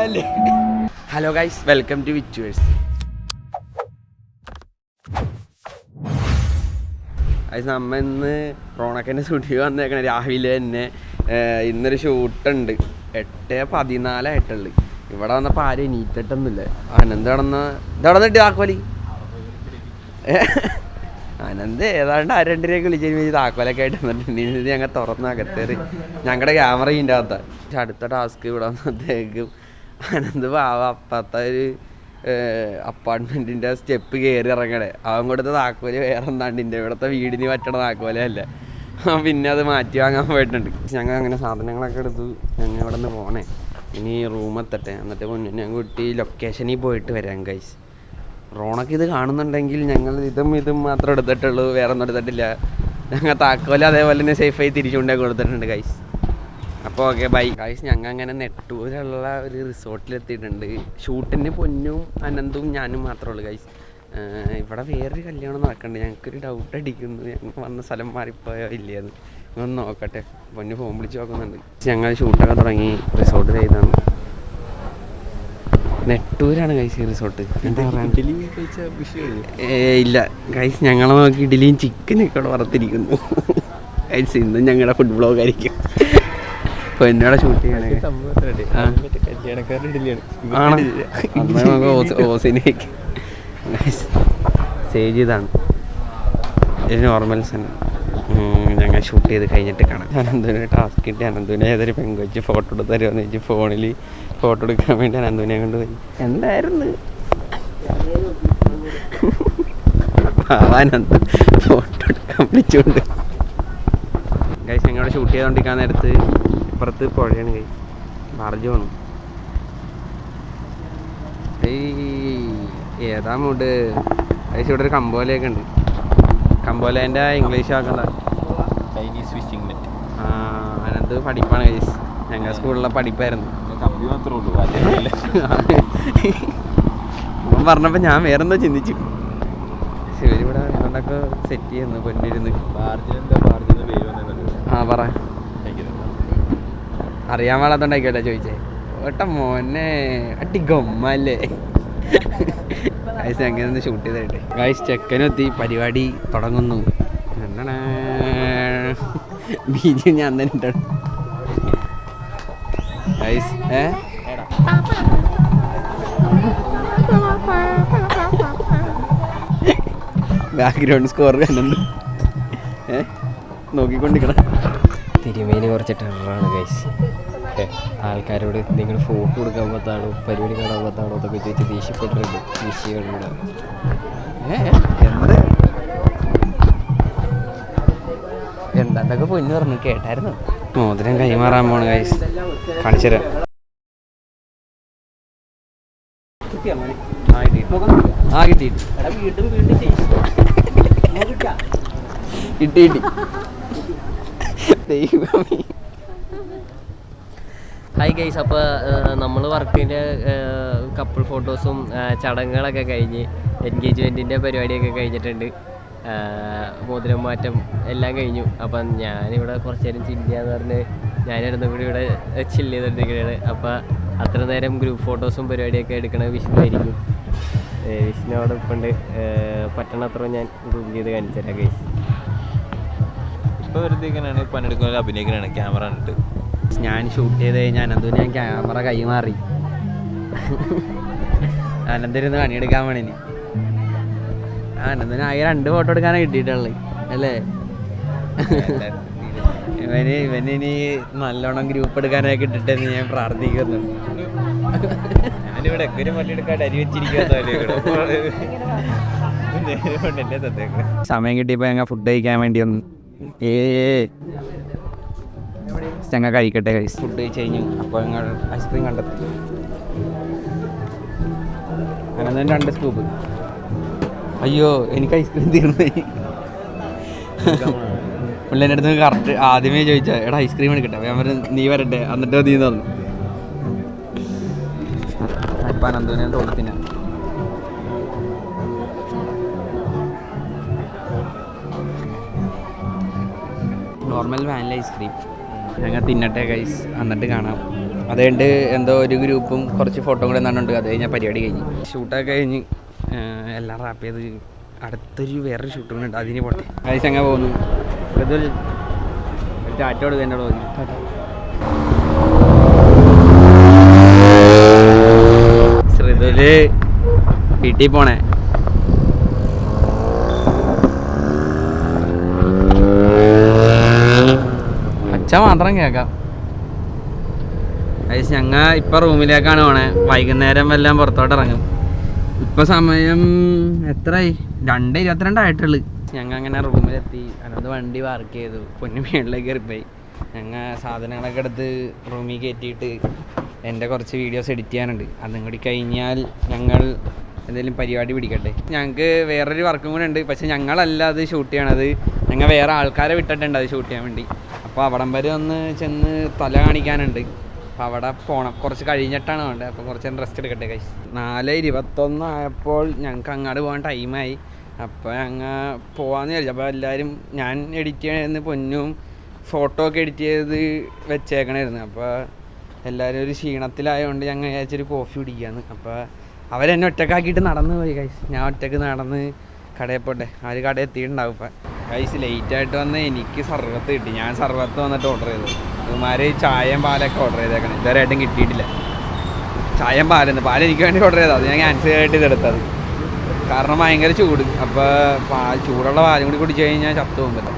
ഗമ്മല്ലേ hello guys welcome to വിച്ചുവേഴ്സ് അത് നമ്മ ഇന്ന് റോണക്കന്റെ സ്റ്റുഡിയോ വന്നേക്കണേ. രാവിലെ തന്നെ ഇന്നൊരു ഷൂട്ടുണ്ട് എട്ട് പതിനാല് ആയിട്ടുള്ളു ഇവിടെ വന്നപ്പോൾ ആരും എണീറ്റിട്ടൊന്നുമില്ല. അനന്ത് കടന്ന് ഇതടന്നിട്ട് താക്കോലി. അനന്ത് ഏതാണ്ട് അരണ്ടരയൊക്കെ വിളിച്ചു താക്കോലൊക്കെ ആയിട്ട് വന്നിട്ടുണ്ട് ഞങ്ങൾ തുറന്ന് അകത്തേറി ഞങ്ങളുടെ ക്യാമറ ഇതിന്റെ അകത്താണ് പക്ഷെ അടുത്ത ടാസ്ക് ഇവിടെ വന്നത്തേക്കും അനന്ത് പാവ അപ്പത്തെ ഒരു അപ്പാർട്ട്മെന്റിന്റെ സ്റ്റെപ്പ് കയറി ഇറങ്ങണേ. അവൻ കൊടുത്ത താക്കോൽ വേറെ എന്താണ്ടിന്റെ ഇവിടുത്തെ വീടിന് പറ്റണ താക്കോലല്ല പിന്നെ അത് മാറ്റി വാങ്ങാൻ പോയിട്ടുണ്ട്. ഞങ്ങൾ അങ്ങനെ സാധനങ്ങളൊക്കെ എടുത്തു. ഞങ്ങൾ ഇവിടെ നിന്ന് പോണേ. ഇനി റൂം എത്തട്ടെ. എന്നിട്ട് മുന്നേ ഞാൻ കുട്ടി ലൊക്കേഷനിൽ പോയിട്ട് വരാം കൈസ് റോണൊക്കെ ഇത് കാണുന്നുണ്ടെങ്കിൽ ഞങ്ങൾ ഇതും ഇതും മാത്രം എടുത്തിട്ടുള്ളൂ. വേറെ ഒന്നും എടുത്തിട്ടില്ല. ഞങ്ങൾ താക്കോൽ അതേപോലെ തന്നെ സേഫായി തിരിച്ചുകൊണ്ടേ കൊടുത്തിട്ടുണ്ട് ഗൈസ് അപ്പോൾ ഓക്കെ ബൈ ഗൈസ് ഞങ്ങൾ അങ്ങനെ നെട്ടൂരുള്ള ഒരു റിസോർട്ടിലെത്തിയിട്ടുണ്ട്. ഷൂട്ടിന് പൊന്നും അനന്തും ഞാനും മാത്രമേ ഉള്ളൂ ഗൈസ് ഇവിടെ വേറൊരു കല്യാണം നടക്കുന്നുണ്ട് ഞങ്ങൾക്കൊരു ഡൗട്ട് അടിക്കുന്നു. ഞങ്ങൾ വന്ന സ്ഥലം മാറിപ്പോയോ ഇല്ലയെന്ന് ഒന്ന് നോക്കട്ടെ. പൊന്നു ഫോൺ വിളിച്ച് നോക്കുന്നുണ്ട്. ഞങ്ങൾ ഷൂട്ടൊക്കെ തുടങ്ങി. റിസോർട്ട് ചെയ്താണ്. നെട്ടൂരാണ് ഗൈസ് ഈ റിസോർട്ട് ഇല്ല. ഗൈസ് ഞങ്ങളെ നോക്കി ഇഡലിയും ചിക്കനൊക്കെ ഇവിടെ വറുത്തിരിക്കുന്നു. ഗൈസ് ഇന്നും ഞങ്ങളുടെ ഫുഡ് ബ്ലോഗ് ആയിരിക്കും. എന്നോട് ഷൂട്ട് ചെയ്യണേ. സേവ് ചെയ്താണ്. ഇത് നോർമൽ തന്നെ ഞങ്ങൾ ഷൂട്ട് ചെയ്ത് കഴിഞ്ഞിട്ട് കാണാം. അനന്തുവിന് ടാസ്ക് കിട്ടി അനന്തുവിനെ ഏതൊരു പെങ്കുവച്ച് ഫോട്ടോ എടുത്ത് തരുമെന്ന് ചോദിച്ചു ഫോണിൽ ഫോട്ടോ എടുക്കാൻ വേണ്ടി അനന്തുവിനെ കൊണ്ടുപോയി എന്തായിരുന്നു? അനന്ത് ഫോട്ടോ എടുക്കാൻ വിളിച്ചുകൊണ്ട് ഗൈസ് ഞങ്ങളുടെ ഷൂട്ട് ചെയ്തുകൊണ്ടിരിക്കാൻ നേരത്ത് ഇപ്പുറത്ത് പുഴയാണ് കൈ. പറഞ്ഞു ഏതാ മൂട്? ഗൈസ് ഇവിടെ ഒരു കമ്പോലയൊക്കെ ഉണ്ട്. കമ്പോലേന്റെ ഇംഗ്ലീഷ് ആക്കണ്ട. ചൈനീസ് ഫിഷിംഗ് നെറ്റ് ആ അതിനകത്ത് പഠിപ്പാണ് കൈസ് ഞങ്ങളുടെ സ്കൂളിലെ പഠിപ്പായിരുന്നു. കമ്പി മാത്രമേ ഉള്ളൂ അല്ലെങ്കിൽ അപ്പം പറഞ്ഞപ്പോൾ ഞാൻ വേറെന്തോ ചിന്തിച്ചു. ശിവരി ഇവിടെ അതുകൊണ്ടൊക്കെ സെറ്റ് ചെയ്യുന്നു പൊന്നിരുന്ന് ആ പറ. അറിയാൻ പാടാത്തോണ്ടായിക്കോട്ടെ ചോദിച്ചേ. ഓട്ട മോനെ അട്ടി ഗമ്മല്ലേ. ഗൈസ് അങ്ങനെ ഷൂട്ട് ചെയ്തേ ഗൈസ് ചെക്കനെത്തി പരിപാടി തുടങ്ങുന്നു. ബീജി ഞാൻ തന്നെ ഇട്ടാണ് ഗൈസ് ഏ? ബാക്ക്ഗ്രൗണ്ട് സ്കോർ കണ്ടുണ്ട് ഏ? നോക്കിക്കൊണ്ടിരിക്കണം. തിരുമേനി കുറച്ച് ടെററാണ് ഗൈസ് ആൾക്കാരോട് നിങ്ങൾ ഫോട്ടോ കൊടുക്കാൻ പറ്റാണോ പരിപാടി കാണാൻ പറ്റാണോ എന്നൊക്കെ ചോദിച്ച് ദേഷ്യപ്പെട്ടിട്ടുണ്ട്. വിഷയങ്ങളിലൂടെ ഏ, എന്ത്? എന്താണ്ടൊക്കെ പൊന്നു പറഞ്ഞു. കേട്ടായിരുന്നു. മോതിരം കൈമാറാൻ പോണ കൈസ് കാണിച്ചുതരാം. ആ കിട്ടി. കിട്ടി കിട്ടി. ദൈവമേ. ഹായ് ഗൈസ് അപ്പോൾ നമ്മൾ വർക്കിന്റെ കപ്പിൾ ഫോട്ടോസും ചടങ്ങുകളൊക്കെ കഴിഞ്ഞ് എൻഗേജ്മെന്റിന്റെ പരിപാടിയൊക്കെ കഴിഞ്ഞിട്ടുണ്ട്. മോതിരം മാറ്റം എല്ലാം കഴിഞ്ഞു. അപ്പം ഞാനിവിടെ കുറച്ച് നേരം ചില്ലാന്ന് പറഞ്ഞ് ഞാനിരുന്നു കൂടി ഇവിടെ ചില്ല് ചെയ്തുകൊണ്ടിരിക്കുകയാണ് അപ്പോൾ അത്ര നേരം ഗ്രൂപ്പ് ഫോട്ടോസും പരിപാടിയൊക്കെ എടുക്കണത് വിഷ്ണുവായിരിക്കും. ഏ, വിഷ്ണു അവിടെ ഇപ്പം ഉണ്ട് പറ്റണത്ര ഞാൻ ഗ്രൂപ്പ് ചെയ്ത് കാണിച്ചു തരാം ഗൈസ് ഇപ്പോൾ വെറുതെ ഇങ്ങനെയാണ് പണിയെടുക്കുന്ന അഭിനയിക്കണാണ് ക്യാമറ കണ്ടിട്ട്. ഞാൻ ഷൂട്ട് ചെയ്ത് കഴിഞ്ഞാൽ അനന്തു ഞാൻ ക്യാമറ കൈമാറി അനന്തരുന്ന് പണിയെടുക്കാൻ വേണിനി. അനന്തിന് ആകെ രണ്ട് ഫോട്ടോ എടുക്കാനാണ് കിട്ടിയിട്ടുള്ളത് അല്ലേ? ഇവന് ഇവന് ഇനി നല്ലോണം ഗ്രൂപ്പ് എടുക്കാനൊക്കെ കിട്ടിട്ടെന്ന് ഞാൻ പ്രാർത്ഥിക്കുന്നു. ഞാനിവിടെ ഒക്കെ ഒരു പണിയെടുക്കാണ്ട് അരി വെച്ചിരിക്കുന്ന സമയം കിട്ടിയപ്പോൾ ഞങ്ങൾ ഫുഡ് കഴിക്കാൻ വേണ്ടി ഒന്ന് ഏ ഞങ്ങൾ കഴിക്കട്ടെ ഫുഡ് കഴിച്ച് കഴിഞ്ഞു അപ്പോൾ ഞങ്ങൾ ഐസ്ക്രീം കണ്ടെത്തി. അങ്ങനെ രണ്ട് സ്കൂപ്പ് അയ്യോ എനിക്ക് ഐസ്ക്രീം തീർന്നു. പിള്ളേന്റെ അടുത്ത് കറക്റ്റ് ആദ്യമേ ചോദിച്ചാൽ എടാ ഐസ്ക്രീം എടുക്കട്ടെ? ഞാൻ നീ വരട്ടെ. എന്നിട്ട് നീ തന്നു അപ്പം അനന്തുവിനെ തോന്നത്തിനാ നോർമൽ വാനില ഐസ്ക്രീം ഞങ്ങൾ തിന്നട്ടെ ഗൈസ് എന്നിട്ട് കാണാം. അതുകൊണ്ട് എന്തോ ഒരു ഗ്രൂപ്പും കുറച്ച് ഫോട്ടോ കൂടെ നടന്നുണ്ട് അത് കഴിഞ്ഞാൽ പരിപാടി കഴിഞ്ഞ്. ഷൂട്ടൊക്കെ കഴിഞ്ഞ് എല്ലാം റാപ്പ് ചെയ്ത് അടുത്തൊരു വേറൊരു ഷൂട്ട് കൂടെ ഉണ്ട്. അതിന് പോട്ടെ. ഗൈസ് അങ്ങനെ പോകുന്നു മൃദുൽ ടാറ്റ കൊടുക്കുക ശ്രീതുൽ വീട്ടിൽ പോണേ. അച്ഛ മാത്രം കേൾക്കാം അത് ഞങ്ങൾ ഇപ്പൊ റൂമിലേക്കാണ് പോണേ. വൈകുന്നേരം എല്ലാം പുറത്തോട്ട് ഇറങ്ങും ഇപ്പൊ സമയം എത്രയായി രണ്ട് ഇരുപത്തിരണ്ടായിട്ടുള്ളു ഞങ്ങൾ അങ്ങനെ റൂമിലെത്തി. അനത് വണ്ടി പാർക്ക് ചെയ്തു. പൊന്നു മേളിലേക്ക് കയറിപ്പോയി. ഞങ്ങൾ സാധനങ്ങളൊക്കെ എടുത്ത് റൂമിൽ കയറ്റിയിട്ട് എന്റെ കുറച്ച് വീഡിയോസ് എഡിറ്റ് ചെയ്യാനുണ്ട്. അതും കൂടി കഴിഞ്ഞാൽ ഞങ്ങൾ എന്തെങ്കിലും പരിപാടി പിടിക്കട്ടെ. ഞങ്ങൾക്ക് വേറൊരു വർക്കും കൂടെ ഉണ്ട്. പക്ഷെ ഞങ്ങളല്ല അത് ഷൂട്ട് ചെയ്യണത്. ഞങ്ങൾ വേറെ ആൾക്കാരെ വിട്ടിട്ടുണ്ട് അത് ഷൂട്ട് ചെയ്യാൻ വേണ്ടി. അപ്പോൾ അവിടം വരെ ഒന്ന് ചെന്ന് തല കാണിക്കാനുണ്ട്. അപ്പോൾ അവിടെ പോകണം കുറച്ച് കഴിഞ്ഞിട്ടാണ് വേണ്ടത്. അപ്പോൾ കുറച്ച് റെസ്റ്റ് എടുക്കട്ടെ കൈ നാല് ഇരുപത്തൊന്ന് ആയപ്പോൾ ഞങ്ങൾക്ക് അങ്ങോട്ട് പോകാൻ ടൈമായി അപ്പോൾ ഞങ്ങൾ പോകാമെന്ന് വിചാരിച്ചു. അപ്പോൾ എല്ലാവരും ഞാൻ എഡിറ്റ് ചെയ്യണമെന്ന് പൊന്നും ഫോട്ടോ ഒക്കെ എഡിറ്റ് ചെയ്ത് വെച്ചേക്കണമായിരുന്നു അപ്പോൾ എല്ലാവരും ഒരു ക്ഷീണത്തിലായതുകൊണ്ട് ഞങ്ങൾ വിചാരിച്ചൊരു കോഫി കുടിക്കുകയാണ് അപ്പോൾ അവരെന്നെ ഒറ്റക്കാക്കിയിട്ട് നടന്നു പോയി കൈസ് ഞാൻ ഒറ്റയ്ക്ക് നടന്ന് കടയിൽ പോട്ടെ. അവർ കടയിൽ എത്തിയിട്ടുണ്ടാവും ഇപ്പം. കൈസ് ലേറ്റായിട്ട് വന്ന് എനിക്ക് സർവത്ത് കിട്ടി. ഞാൻ സർവത്ത് വന്നിട്ട് ഓർഡർ ചെയ്തു. ഇവന്മാർ ചായയും പാലൊക്കെ ഓർഡർ ചെയ്തേക്കണേ. ഇതുവരെയായിട്ടും കിട്ടിയിട്ടില്ല. ചായയും പാലുണ്ട് പാൽ എനിക്ക് വേണ്ടി ഓർഡർ ചെയ്തത്. അത് ഞാൻ ക്യാൻസൽ ആയിട്ട് ഇതെടുത്തത്. കാരണം ഭയങ്കര ചൂട്. അപ്പോൾ പാൽ ചൂടുള്ള പാലും കൂടി കുടിച്ചു കഴിഞ്ഞാൽ ചത്തു പോകുമ്പോൾ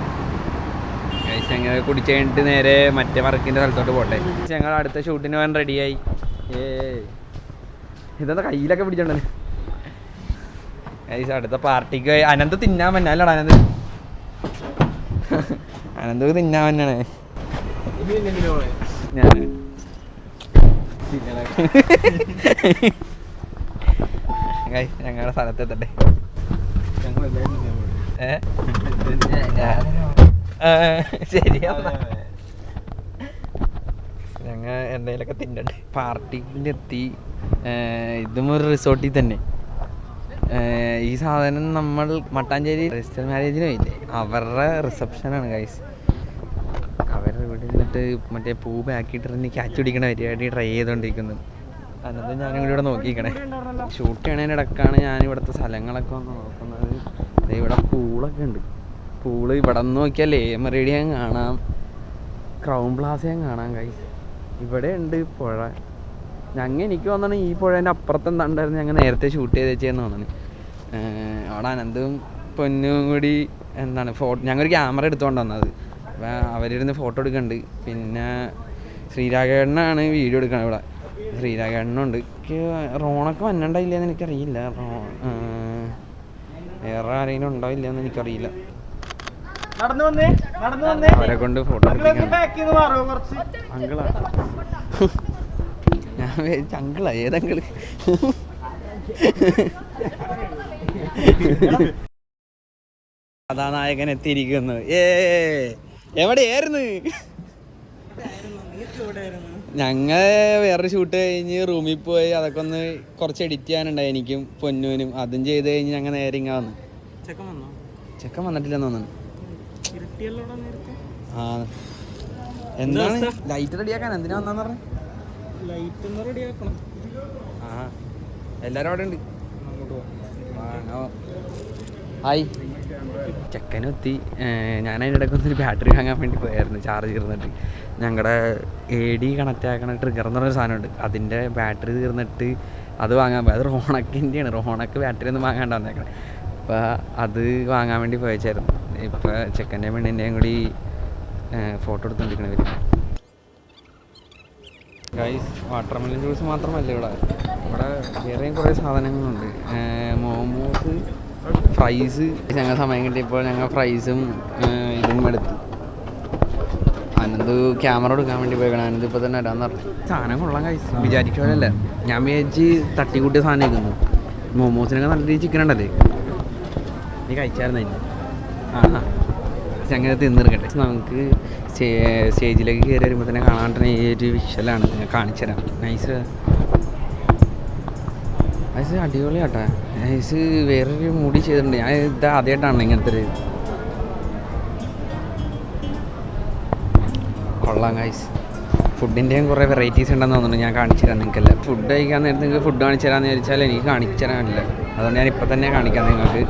ഗൈസ് ഞങ്ങൾ കുടിച്ചു കഴിഞ്ഞിട്ട് നേരെ മറ്റേ വർക്കിന്റെ സ്ഥലത്തോട്ട് പോട്ടെ. ഞങ്ങൾ അടുത്ത ഷൂട്ടിന് പോകാൻ റെഡിയായി ഏ ഇതെന്താ കയ്യിലൊക്കെ പിടിച്ചോണ്ടല്ലേ ഗൈസ് അടുത്ത പാർട്ടിക്ക് അനന്ത് തിന്നാൻ പറ്റാല്ലടാ അനന്ത് അനന്ത് തിന്നാൻ തന്നെയാണ് ഞാൻ ഞങ്ങളുടെ സ്ഥലത്തെത്തട്ടെ. ശരിയാ ഞങ്ങൾ എന്തെങ്കിലുമൊക്കെ തിന്നട്ടെ. പാർട്ടിയിലെത്തി. ഇതും ഒരു റിസോർട്ടിൽ തന്നെ. ഈ സാധനം നമ്മൾ മട്ടാഞ്ചേരി രജിസ്റ്റർ മാരേജിന് പോയില്ലേ? അവരുടെ റിസപ്ഷനാണ് ഗൈസ് അവരുടെ ഇവിടെ നിന്നിട്ട് മറ്റേ പൂ ബാക്കിയിട്ടിറങ്ങി ക്യാച്ച് പിടിക്കണ പരിപാടി ട്രൈ ചെയ്തുകൊണ്ടിരിക്കുന്നു അന്നത്തെ ഞാൻ കൂടി ഇവിടെ നോക്കിക്കണേ ഷൂട്ട് ഇടക്കാണ് ഞാൻ ഇവിടുത്തെ സ്ഥലങ്ങളൊക്കെ ഒന്ന് നോക്കുന്നത്. ദേ ഇവിടെ പൂളൊക്കെ ഉണ്ട്. പൂൾ ഇവിടെ നിന്ന് നോക്കിയാൽ ലേമറേഡിയം കാണാം. ക്രൗൺ പ്ലാസയും കാണാം കൈസ് ഇവിടെ ഉണ്ട് പുഴ. ഞങ്ങൾ എനിക്ക് തോന്നണം ഈ പുഴേന്റെ അപ്പുറത്ത് എന്താ ഉണ്ടായിരുന്നു? ഞങ്ങൾ നേരത്തെ ഷൂട്ട് ചെയ്ത് വെച്ചതെന്ന് തോന്നണം. അവിടെ അനന്തും പൊന്നും കൂടി എന്താണ് ഫോട്ടോ ഞങ്ങൾ ക്യാമറ എടുത്തുകൊണ്ട് വന്നത്. അപ്പോൾ അവരിരുന്ന് ഫോട്ടോ എടുക്കുന്നുണ്ട് പിന്നെ ശ്രീരാഘേട്ടനാണ് വീഡിയോ എടുക്കുന്നത് ഇവിടെ. ശ്രീരാഘേട്ടനുണ്ട്. എനിക്ക് റോണൊക്കെ വന്നിട്ടുണ്ടായില്ലെന്ന് എനിക്കറിയില്ല. റോ വേറെ ആരെങ്കിലും ഉണ്ടോ എനിക്കറിയില്ല. വന്നേ നടന്നു വന്നേ. അവരെ കൊണ്ട് ഫോട്ടോ അങ്കിളാ ഞാൻ അങ്കിളാ ഏതങ്കിൾ കഥാനായകൻ എത്തിയിരിക്കുന്നു ഏ എവിടെയായിരുന്നു? ഞങ്ങൾ വേറൊരു ഷൂട്ട് കഴിഞ്ഞ് റൂമിൽ പോയി അതൊക്കെ ഒന്ന് കുറച്ച് എഡിറ്റ് ചെയ്യാനുണ്ടായി എനിക്കും പൊന്നൂനും അതും ചെയ്ത് കഴിഞ്ഞ് ഞങ്ങൾ നേരെ ഇങ്ങനെ വന്നു. ചെക്കൻ വന്നോ? ചെക്കൻ വന്നിട്ടില്ലെന്ന് തോന്നുന്നു. ആ. എന്താണ്? ലൈറ്റ് റെഡിയാക്കാൻ എന്തിനാ വന്നാന്ന് പറഞ്ഞു? ലൈറ്റ് ഒന്ന് റെഡി ആക്കണം. ആ. എല്ലാരും അവിടെ ഉണ്ട് അങ്ങോട്ട് പോവാം ഹായ്. ചെക്കനെത്തി. ഞാൻ അതിന്റെ ഇടയ്ക്ക് ഒന്നൊരു ബാറ്ററി വാങ്ങാൻ വേണ്ടി പോയായിരുന്നു ചാർജ് തീർന്നിട്ട് ഞങ്ങളുടെ എ ഡി കണക്റ്റ് ആക്കണ ട്രിഗർ എന്ന് പറഞ്ഞൊരു സാധനമുണ്ട്. അതിന്റെ ബാറ്ററി തീർന്നിട്ട് അത് വാങ്ങാൻ പോയി. അത് റോണക്കിന്റെയാണ്. റോണക്ക് ബാറ്ററി ഒന്നും വാങ്ങാണ്ട് വന്നേക്കണേ. അപ്പോൾ അത് വാങ്ങാൻ വേണ്ടി പോയച്ചായിരുന്നു. ഇപ്പോൾ ചെക്കന്റെ പെണ്ണിന്റെയും കൂടി ഫോട്ടോ എടുത്തുകൊണ്ടിരിക്കണ വരും ഗൈസ് വാട്ടർമെലൻ ജ്യൂസ് മാത്രമല്ല ഇവിടെ? ഇവിടെ വേറെയും കുറേ സാധനങ്ങളുണ്ട്. മോമോസ് ഫ്രൈസ് ഞങ്ങൾ സമയം കിട്ടിയപ്പോൾ ഞങ്ങൾ ഫ്രൈസും ഇതും എടുത്തു. അനന്ത് ക്യാമറ എടുക്കാൻ വേണ്ടി പോയിക്കണം. അനന്ത് ഇപ്പോൾ തന്നെ വരാമെന്ന് പറഞ്ഞു. സാധനം കൊള്ളാൻ കഴിച്ചു വിചാരിക്കുമ്പോഴല്ല ഞാൻ വിചാരിച്ച് തട്ടിക്കൂട്ടിയ സാധനം ഇരിക്കുന്നു മോമോസിനൊക്കെ നല്ല രീതിയിൽ ചിക്കൻ ഉണ്ടല്ലേ? നീ കഴിച്ചായിരുന്നു അതിന് ആ ഞങ്ങനെ തിന്നിറക്കട്ടെ നമുക്ക് സ്റ്റേ- സ്റ്റേജിലേക്ക് കയറി വരുമ്പോൾ തന്നെ കാണാൻ ഈ ഒരു വിഷ്വലാണ് ഞാൻ കാണിച്ചു തരാം നൈസ് നൈസ് അടിപൊളിയാട്ടാ നൈസ് വേറൊരു മൂടി ചെയ്തിട്ടുണ്ട്. ഞാൻ ഇത് ആദ്യമായിട്ടാണ് ഇങ്ങനത്തെ ഒരു കൊള്ളാം ഗൈസ് ഫുഡിന്റെയും കുറേ വെറൈറ്റീസ് ഉണ്ടെന്ന് തോന്നുന്നു ഞാൻ കാണിച്ചു തരാം നിങ്ങൾക്കല്ല. ഫുഡ് കഴിക്കാൻ നേരത്തെ നിങ്ങൾക്ക് ഫുഡ് കാണിച്ചു തരാമെന്ന് ചോദിച്ചാൽ എനിക്ക് കാണിച്ചു തരാനില്ല അതുകൊണ്ട് ഞാൻ ഇപ്പം തന്നെ കാണിക്കാം നിങ്ങൾക്ക്.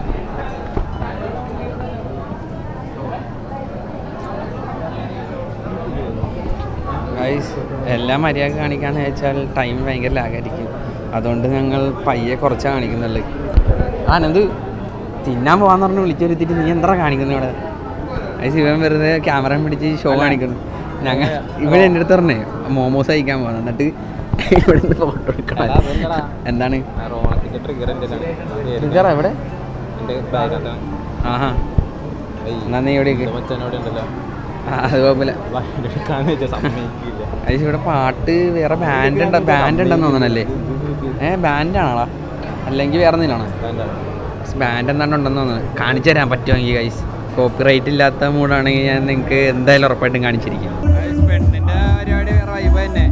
ഗൈസ് എല്ലാം മര്യാദ കാണിക്കാന്ന് വെച്ചാൽ ടൈം ഭയങ്കര ലാഗായിരിക്കും അതുകൊണ്ട് ഞങ്ങൾ പയ്യെ കുറച്ചാണ് കാണിക്കുന്നുള്ളു. ആനന്ദ് തിന്നാൻ പോകാന്ന് പറഞ്ഞ് വിളിച്ചൊരുത്തിട്ട് നീ എന്താ കാണിക്കുന്നത് ഇവിടെ? അത് ശിവൻ വെറുതെ ക്യാമറ പിടിച്ച് ഷോ കാണിക്കുന്നു. ഞങ്ങൾ ഇവിടെ എന്റെ അടുത്ത് പറഞ്ഞേ മോമോസ് കഴിക്കാൻ പോകണം എന്നിട്ട് ഇവിടെ നിന്ന് ഫോട്ടോ എടുക്കണം എന്താണ്? ട്രിഗർ എവിടെ? ബാഗാണ് ആഹാ. നന്ദി നീ ഇവിടെ അത് കുഴപ്പമില്ല. അത് ഇവിടെ പാട്ട് വേറെ ബാൻഡ് ഉണ്ട് ബാൻഡ് ഉണ്ടെന്ന് തോന്നണല്ലേ? ഏ ബാൻഡാണോടാ? അല്ലെങ്കിൽ വേറെ എന്തെങ്കിലും ബാൻഡ്. എന്താണ് ഉണ്ടെന്ന് തോന്നുന്നു. കാണിച്ചു തരാൻ പറ്റുമെങ്കിൽ ഗൈസ് കോപ്പി റൈറ്റ് ഇല്ലാത്ത മൂടാണെങ്കിൽ ഞാൻ നിങ്ങൾക്ക് എന്തായാലും ഉറപ്പായിട്ടും കാണിച്ചിരിക്കും. പെണ്ണിന്റെ പരിപാടി വേറെ വൈബ് തന്നെ.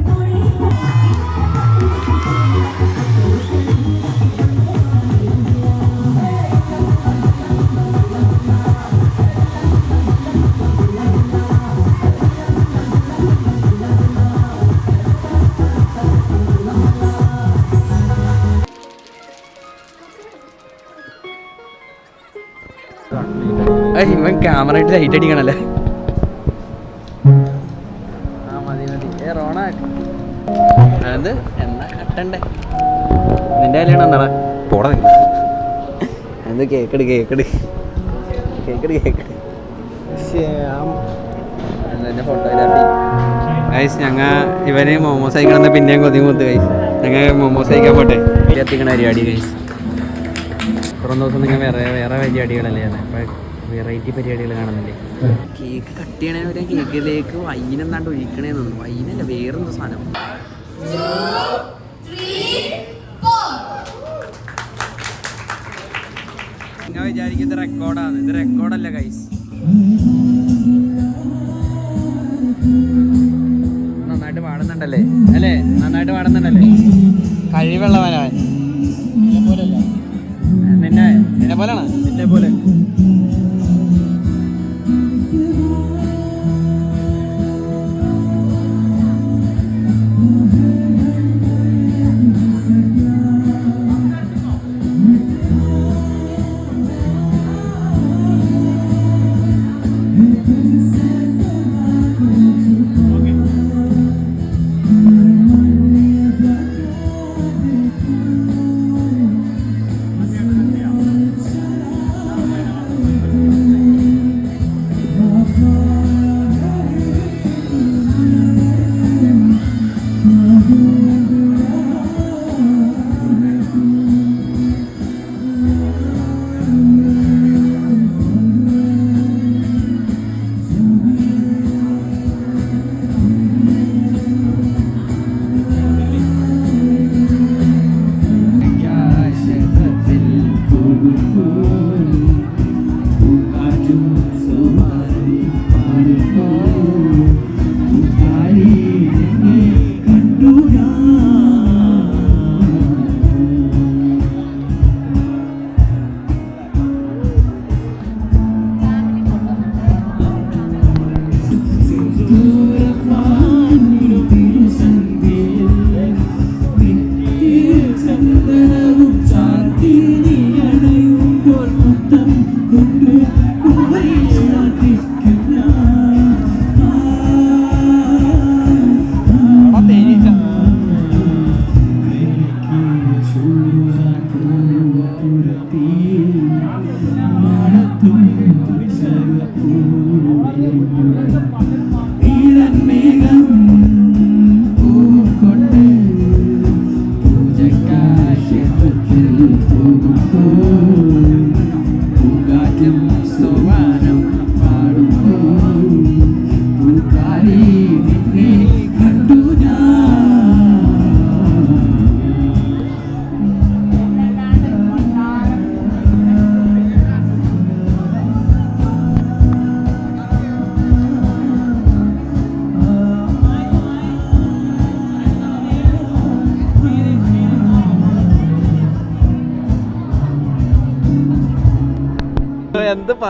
ക്യാമറ ഇട്ട് ലൈറ്റ് അടിക്കണല്ലേ? ആ മതി മതി. ഏ റോണാക്ക് അത് എന്നാ കട്ടണ്ടേ? നിന്റെ കല്യാണം എന്താടാ പോടാ എന്ത് കേക്കട് കേക്കട്. കേക്കട് കേക്കട്. ഫോട്ടോഗ്രാഫി ഗൈസ് ഞങ്ങ ഇവനെ മോമോസ് കഴിക്കണമെന്ന് പിന്നെയും കൊതി കൊത്ത് ഗൈസ് ഞങ്ങൾ മോമോസ് അയക്കാൻ പോട്ടെ. എത്തിക്കണ പരിപാടി ഗൈസ് ഇത്രയും ദിവസം നിങ്ങൾ വേറെ വേറെ പരിപാടികളല്ലേ അപ്പോൾ വെറൈറ്റി പരിപാടികൾ കാണുന്നില്ലേ കേക്ക് കട്ട് ചെയ്യണേ കേക്കിലേക്ക് വൈനെന്താണ്ട് ഒഴിക്കണേ വൈനല്ല വേറെന്തോ സാധനം. നിങ്ങൾ വിചാരിക്കുന്നത് റെക്കോർഡാണ് ഇത് റെക്കോർഡല്ല കൈസ് നന്നായിട്ട് പാടുന്നുണ്ടല്ലേ? അല്ലേ? നന്നായിട്ട് പാടുന്നുണ്ടല്ലേ? കഴിവുള്ളവനവൻ നിന്നെ നിന്നെ പോലെയാണ് നിന്നെ പോലെ.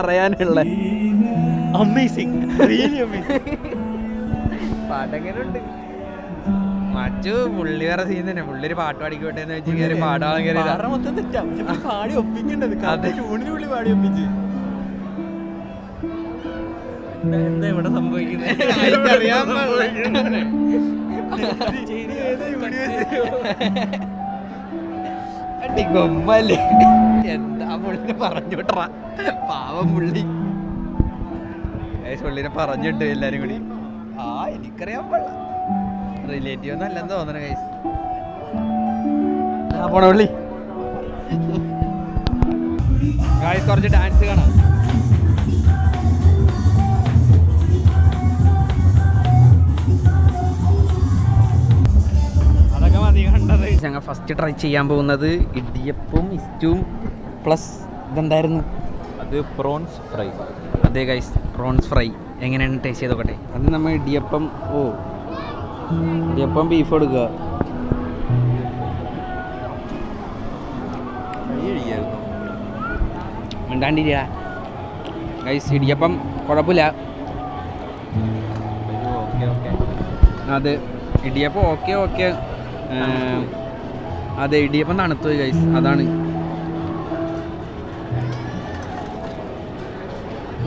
പറയാനുള്ള. അമേസിങ് പാട്ടെങ്ങനെയുണ്ട് മറ്റു പുള്ളി വേറെ സീൻ തന്നെ. പുള്ളി ഒരു പാട്ട് പാടിക്കോട്ടെ എന്ന് വെച്ച് കയറി പാടാൻ കയറി മൊത്തം തെറ്റാ. പക്ഷെ പുള്ളി പാടി ഒപ്പിക്കണ്ടത് അതെ. ട്യൂണിന് പുള്ളി പാടി ഒപ്പിച്ച്. എന്താ- എന്താ ഇവിടെ സംഭവിക്കുന്നത് എന്താ പുള്ളിനെ പറഞ്ഞു വിട്ടറ പാവം പുള്ളി. പുള്ളിനെ പറഞ്ഞിട്ട് എല്ലാരും കൂടി. ആ എനിക്കറിയാൻ പാടില്ല. റിലേറ്റീവ് ഒന്നും അല്ലെന്ന് തോന്നണ കൈസ് ആ പോണ പുള്ളി? കുറച്ച് ഡാൻസ് കാണാം. ഞങ്ങൾ ഫസ്റ്റ് ട്രൈ ചെയ്യാൻ പോകുന്നത് ഇടിയപ്പവും ഇസ്റ്റും പ്ലസ് ഇതെന്തായിരുന്നു? അത് പ്രോൺസ് ഫ്രൈ അതെ ഗൈസ് പ്രോൺസ് ഫ്രൈ എങ്ങനെയാണ് ടേസ്റ്റ് ചെയ്ത് നോക്കട്ടെ? അത് നമ്മൾ ഇടിയപ്പം ഓ ഇടിയപ്പം ബീഫ് എടുക്കുക. മിണ്ടാണ്ടിരിക്കടാ ഗൈസ് ഇടിയപ്പം കുഴപ്പമില്ല. Okay okay. അത് ഇടിയപ്പം ഓക്കെ ഓക്കെ. അതെ ഇടിയപ്പം തണുത്തു ഗൈസ് അതാണ്.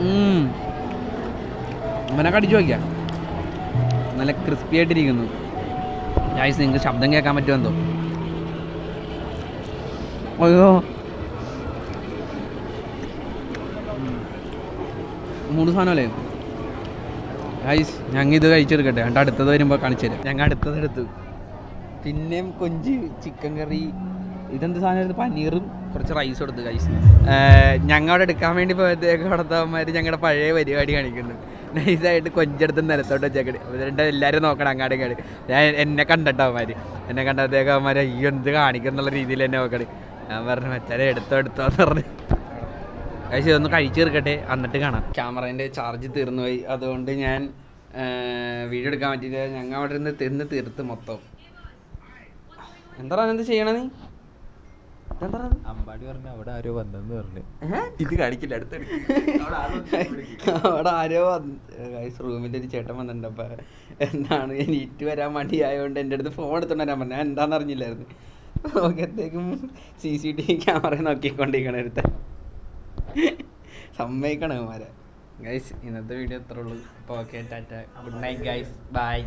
ഉം. ഇവനെ കടിച്ചു നോക്കിയാ? നല്ല ക്രിസ്പി ആയിട്ടിരിക്കുന്നു. ഗൈസ് നിങ്ങൾക്ക് ശബ്ദം കേൾക്കാൻ പറ്റുമോ എന്തോ? അയ്യോ. മൂന്ന് സാധനമല്ലേ? ഗൈസ് ഞങ്ങൾ ഇത് കഴിച്ചെടുക്കട്ടെ. എന്നിട്ട് അടുത്തത് വരുമ്പോൾ കാണിച്ചു തരാം. ഞങ്ങൾ അടുത്തത് എടുത്തു. പിന്നെയും കൊഞ്ച് ചിക്കൻ കറി ഇതെന്ത് സാധനമായിരുന്നു? പനീറും കുറച്ച് റൈസും കഴിച്ചു ഞങ്ങൾ അവിടെ എടുക്കാൻ വേണ്ടി പോയത്തേക്ക് ഭർത്താവന്മാർ ഞങ്ങളുടെ പഴയ പരിപാടി കാണിക്കുന്നു. നൈസായിട്ട് കൊഞ്ചെടുത്ത് നിലത്തോട്ട് വെച്ചേക്കട് എന്നിട്ട് എല്ലാവരും നോക്കണം അങ്ങാടും ഇങ്ങാട്. ഞാൻ എന്നെ കണ്ടിട്ട് അവന്മാർ എന്നെ കണ്ടത്തേക്ക് അവന്മാർ അയ്യോ എന്ത് കാണിക്കുന്നുള്ള രീതിയിൽ എന്നെ നോക്കണേ. ഞാൻ പറഞ്ഞു മച്ചാലെ എടുത്തോ എടുത്തോ എന്ന് പറഞ്ഞു. കഴിച്ച് ഇതൊന്ന് കഴിച്ചു തീർക്കട്ടെ. എന്നിട്ട് കാണാം. ക്യാമറേന്റെ ചാർജ് തീർന്നു പോയി അതുകൊണ്ട് ഞാൻ വീഡിയോ എടുക്കാൻ പറ്റിയില്ല. ഞങ്ങൾ അവിടെ നിന്ന് തിന്ന് തീർത്ത് മൊത്തം. എന്താ എന്ത് ചെയ്യണ നീ? അമ്പാടി പറഞ്ഞു അവിടെ ആരോ വന്നെന്ന് പറഞ്ഞു. ഇത് കാണിക്കില്ല അടുത്തെടുക്ക് അവിടെ ആരോ റൂമിന്റെ ഒരു ചേട്ടൻ വന്നിട്ടുണ്ട്. അപ്പം എന്താണ് എനിക്ക് വരാൻ ആയോണ്ട് എന്റെ അടുത്ത് ഫോൺ എടുത്തോണ്ട് വരാൻ പറഞ്ഞു. ഞാൻ എന്താണെന്ന് അറിഞ്ഞില്ലായിരുന്നു. നോക്കിയത്തേക്കും C C T V camera നോക്കിക്കൊണ്ടിരിക്കണ എടുത്ത സമ്മതിക്കണം ഗൈസ് ഇന്നത്തെ വീഡിയോ ഇത്രേ ഉള്ളൂ. അപ്പോൾ okay tata. Good night guys bye